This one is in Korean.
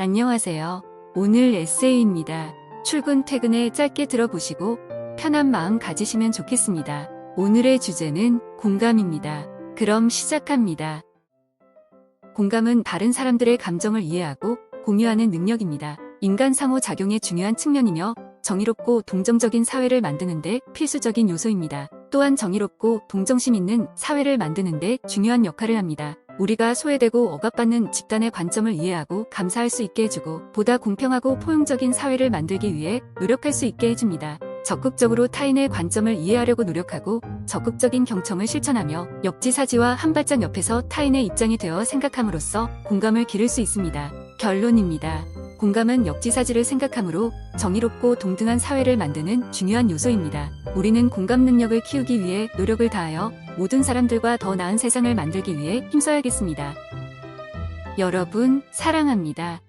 안녕하세요. 오늘 에세이입니다. 출근 퇴근에 짧게 들어보시고 편한 마음 가지시면 좋겠습니다. 오늘의 주제는 공감입니다. 그럼 시작합니다. 공감은 다른 사람들의 감정을 이해하고 공유하는 능력입니다. 인간 상호작용의 중요한 측면이며 정의롭고 동정적인 사회를 만드는데 필수적인 요소입니다. 또한 정의롭고 동정심 있는 사회를 만드는데 중요한 역할을 합니다. 우리가 소외되고 억압받는 집단의 관점을 이해하고 감사할 수 있게 해주고 보다 공평하고 포용적인 사회를 만들기 위해 노력할 수 있게 해줍니다. 적극적으로 타인의 관점을 이해하려고 노력하고 적극적인 경청을 실천하며 역지사지와 한 발짝 옆에서 타인의 입장이 되어 생각함으로써 공감을 기를 수 있습니다. 결론입니다. 공감은 역지사지를 생각함으로 정의롭고 동등한 사회를 만드는 중요한 요소입니다. 우리는 공감 능력을 키우기 위해 노력을 다하여 모든 사람들과 더 나은 세상을 만들기 위해 힘써야겠습니다. 여러분, 사랑합니다.